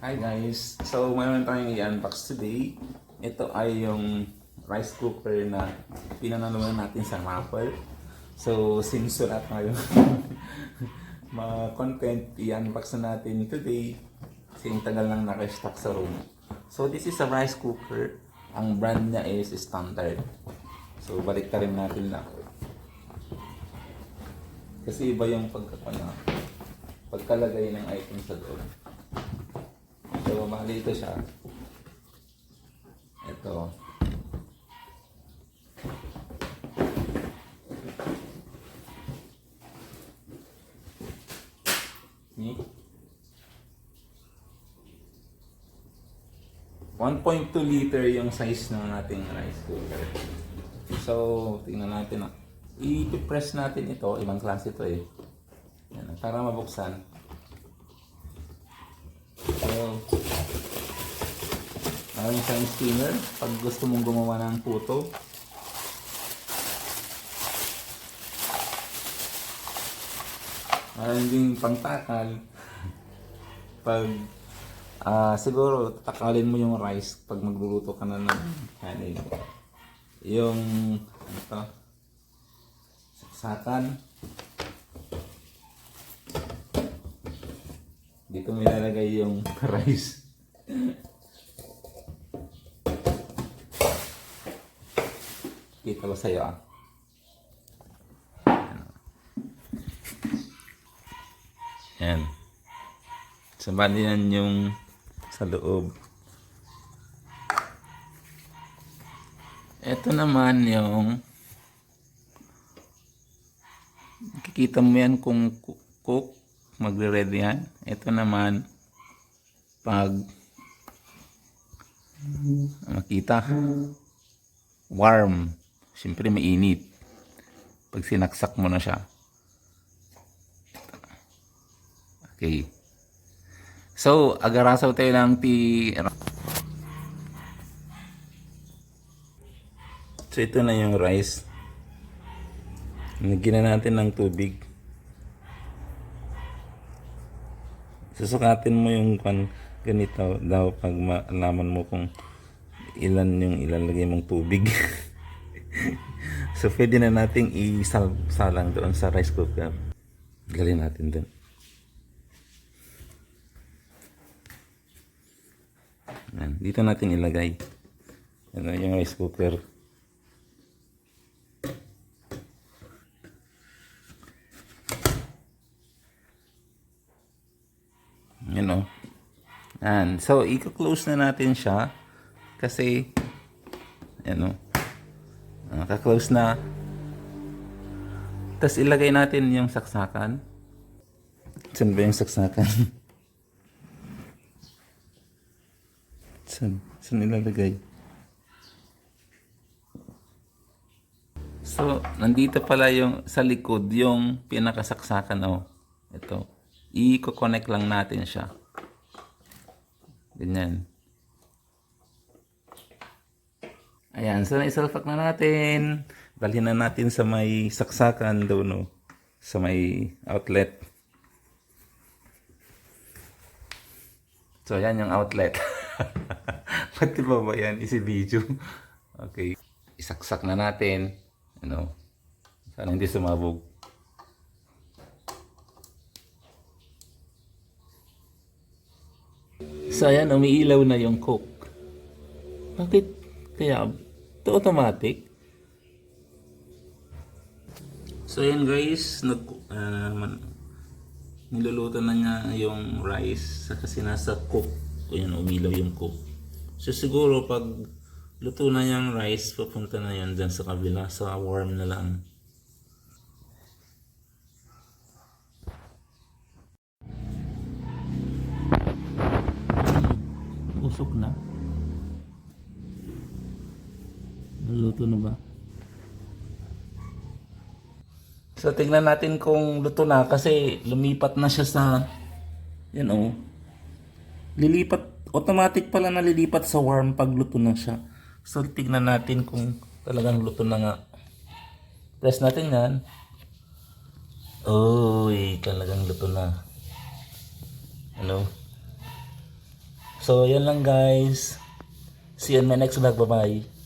Hi guys! So, mayroon tayong i-unbox today. Ito ay yung rice cooker na pinanalunan natin sa Mapper. So, since wala tayo mga content, i-unbox na natin today. Kasi tagal lang naka-stock sa room. So, this is a rice cooker. Ang brand niya is Standard. So, balik rin natin lang. Kasi iba yung pagka, ano, pagkalagay ng item sa loob. So, mali ito siya. Ito. Ni? 1.2 liter yung size ng ating rice cooker. So, tingnan natin. I-press natin ito. Ibang klase ito eh. Yan, para mabuksan. So, Meron siyang steamer pag gusto mong gumawa ng puto. Meron ding pangtakal. Pag ah siguro tatakalin mo yung rice pag magluluto ka na ng kanin. Yung ano to? Saksakan. Dito mo ilalagay yung rice. Ko sa'yo ah. Yan. Sabali yan yung sa loob. Ito naman yung Kikita mo yan kung ku- cook, magre-ready yan. Ito naman, pag makita, warm. Siyempre mainit. Pag sinaksak mo na siya. Okay. So, agarasaw tayo ng ti... So, ito na yung rice. Nagyan na natin ng tubig. Susukatin mo yung kan ganito daw pag malaman mo kung ilan yung ilalagay mong tubig. so, pwede na nating isalang doon sa rice cooker. Galin natin doon. Yan. Dito natin ilagay. Ano yung rice cooker. You know. And so, i-close na natin siya kasi ano, naka-close na. Tapos ilagay natin yung saksakan. Saan ba yung saksakan? Saan? Saan ilalagay? So, nandito pala yung sa likod, yung pinakasaksakan. Oh, ito. I-connect lang natin siya. Ganyan. Ayan, so naisalpak na natin. Dalhin na natin sa may saksakan doon, no? Sa may outlet. So, yan yung outlet. Pati ba ba yan? Isi video. Okay. Isaksak na natin. Ano? Sana hindi sumabog. So, ayan, umiilaw na yung coke. Bakit kaya? Ito automatic? So, ayan guys, nag, man- niluluto na niya yung rice kasi nasa cook. O yan, umilaw yung cook. So, siguro pag luto na yung rice, papunta na yan dyan sa kabila, sa warm na lang. Usok na. Naluto na ba? So tingnan natin kung luto na kasi lumipat na siya sa yan oh. Lilipat automatic pala nalilipat sa warm pag luto na siya. So tingnan natin kung talagang luto na nga. Press natin yan. Uy, talagang luto na. Ano? So, yan lang guys. See you in my next vlog. Bye-bye.